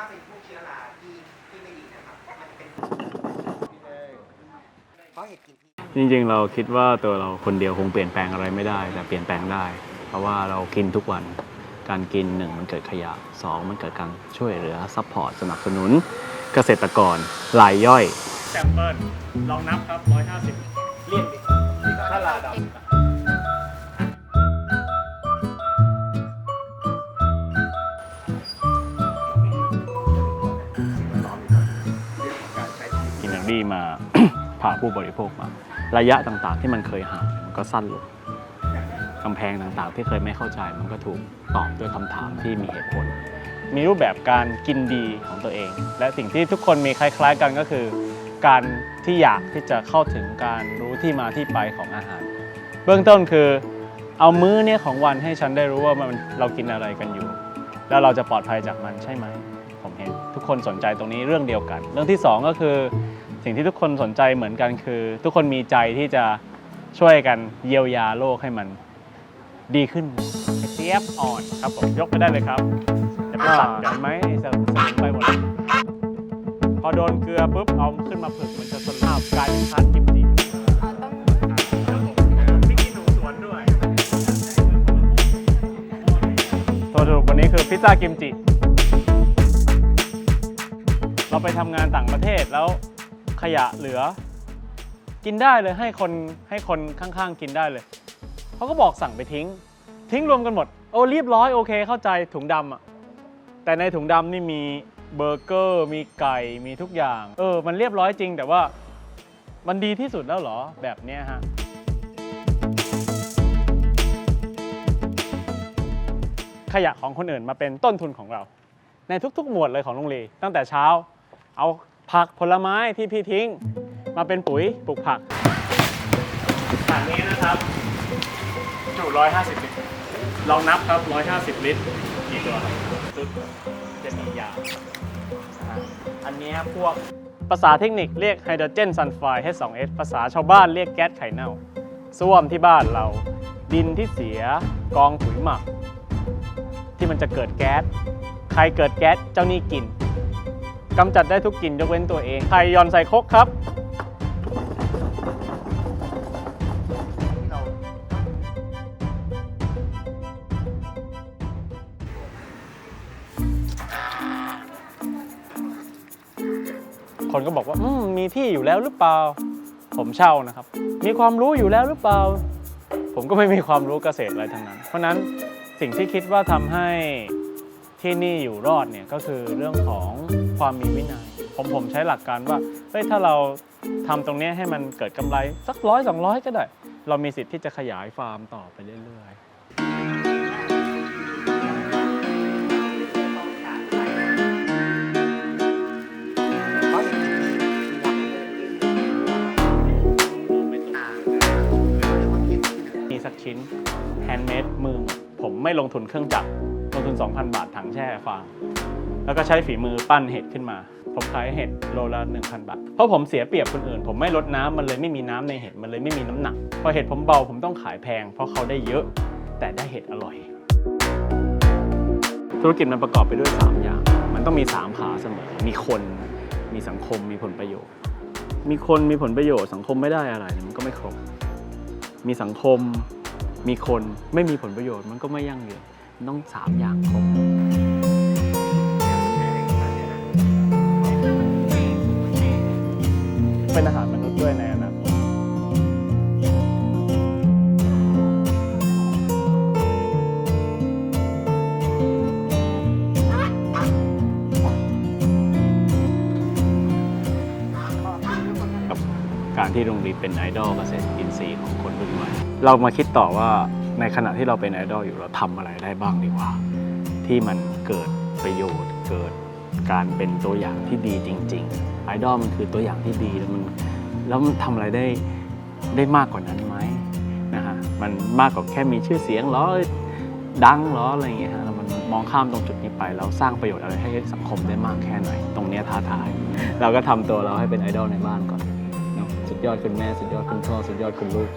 ถ้าเป็นพวกเชื้อราที่ที่ไม่ดีนะครับ มันเป็นเพราะเห็ดกินที่จริงๆ เราคิดว่าตัวเราคนเดียวคงเปลี่ยนแปลงอะไรไม่ได้ แต่เปลี่ยนแปลงได้ เพราะว่าเรากินทุกวันการกินหนึ่งมันเกิดขยะสองมันเกิดการช่วยเหลือซัพพอร์ตสนับสนุน เกษตรกรรายย่อย แซมเปิลลองนับครับ 150เลี่ยนดิถ้าลาดกิ นอย่างดีมา พาผู้บริโภคมา ระยะต่างๆ ที่มันเคยห่างมันก็สั้นลงกำแพงต่างๆ ที่เคยไม่เข้าใจมันก็ถูกตอบด้วยคำถามที่มีเหตุผล มีรูปแบบการกินดีของตัวเอง และสิ่งที่ทุกคนมีคล้าย ๆ กันก็คือ การที่อยากที่จะเข้าถึงการรู้ที่มาที่ไปของอาหาร เบื้องต้นคือเอามื้อเนี่ยของวันให้ฉันได้รู้ว่ามันเรากินอะไรกันอยู่ แล้วเราจะปลอดภัยจากมันใช่ไหมผมเห็นทุกคนสนใจตรงนี้เรื่องเดียวกัน เรื่องที่สองก็คือ สิ่งที่ทุกคนสนใจเหมือนกันคือ ทุกคนมีใจที่จะช่วยกันเยียวยาโลกให้มันดีขึ้นเจี๊ยบอ่อนครับผมยกไปได้เลยครับจะไปตัดกันไหมสสลิงไปหมดเลยพอโดนเกลือปุ๊บเอาขึ้นมาผึกมันจะสลาบกลายเป็นพาสกิมจิพริกขี้หนูสวนด้วยตัวสรุปวันนี้คือพิซซ่ากิมจิ เราไปทำงานต่างประเทศแล้ว ขยะเหลือ กินได้เลยให้คนให้คนข้างๆ กินได้เลยเขาก็บอกสั่งไปทิ้ง ทิ้งรวมกันหมด โอ้เรียบร้อยโอเคเข้าใจถุงดำอะแต่ในถุงดำนี่มีเบอร์เกอร์ มีไก่มีทุกอย่าง เออ มันเรียบร้อยจริง แต่ว่ามันดีที่สุดแล้วเหรอแบบเนี้ยฮะขยะของคนอื่นมาเป็นต้นทุนของเรา ในทุกๆ หมวดเลยของโรงเรียนตั้งแต่เช้า เอา ผักผลไม้ที่พี่ทิ้ง มาเป็นปุ๋ยปลูกผักถังนี้นะครับ จุ 150 ลิตรลองนับครับ 150 ลิตรกี่ตัวครับชุดจะมียาอันนี้พวกภาษาเทคนิคเรียกไฮโดรเจนซัลไฟด์ H2S ภาษาชาวบ้านเรียกแก๊สไข่เน่าส้วมที่บ้านเรา ดินที่เสียกองปุ๋ยหมัก ที่มันจะเกิดแก๊ส ใครเกิดแก๊สเจ้านี่กิน กำจัดได้ทุกกลิ่นยกเว้นตัวเองใครยอนใส่ครกครับ คนก็บอกว่าอืมมีที่อยู่แล้วหรือเปล่า ผมเช่านะครับ มีความรู้อยู่แล้วหรือเปล่า ผมก็ไม่มีความรู้เกษตรอะไรทั้งนั้น เพราะนั้นสิ่งที่คิดว่าทำให้ ที่นี่อยู่รอดเนี่ยก็คือเรื่องของความมีวินัย ผมผมใช้หลักการว่าเฮ้ยถ้าเราทำตรงนี้ให้มันเกิดกำไรสักร้อยสองร้อยก็ได้ เรามีสิทธิ์ที่จะขยายฟาร์มต่อไปเรื่อยๆ มีสักชิ้นแฮนด์เมดมือผมไม่ลงทุนเครื่องจักร ทุน 2,000 บาทถังแช่ฟาง แล้วก็ใช้ฝีมือปั้นเห็ดขึ้นมา ผมขายเห็ดโลละ 1,000 บาท เพราะผมเสียเปรียบคนอื่น ผมไม่ลดน้ำมันเลยไม่มีน้ำในเห็ด มันเลยไม่มีน้ำหนัก พอเห็ดผมเบาผมต้องขายแพง เพราะเขาได้เยอะ แต่ได้เห็ดอร่อย ธุรกิจมันประกอบไปด้วย 3 อย่าง มันต้องมี 3 ขาเสมอ มีคน มีสังคม มีผลประโยชน์ มีคนมีผลประโยชน์สังคมไม่ได้อะไรมันก็ไม่ครบ มีสังคมมีคนไม่มีผลประโยชน์มันก็ไม่ยั่งยืน ต้องสามอย่างครบเป็นอาหารมนุษย์ด้วยในอนาคตกับการที่โรงเรียนเป็นไอดอลเกษตรอินทรีย์ของคนรุ่นใหม่เรามาคิดต่อว่า ในขณะที่เราเป็นไอดอลอยู่เราทำอะไรได้บ้างดีกว่า ที่มันเกิดประโยชน์ เกิดการเป็นตัวอย่างที่ดีจริง ๆ ไอดอลมันคือตัวอย่างที่ดีแล้วมันแล้วมันทำอะไรได้ได้มากกว่านั้นไหมนะฮะมันมากกว่าแค่มีชื่อเสียงหรอดังหรออะไรอย่างเงี้ยฮะแล้วมันมองข้ามตรงจุดนี้ไปแล้วสร้างประโยชน์อะไรให้สังคมได้มากแค่ไหน ตรงเนี้ยท้าทาย เราก็ทำตัวเราให้เป็นไอดอลในบ้านก่อนเนอะสุดยอดคุณแม่สุดยอดคุณพ่อสุดยอดคุณลูก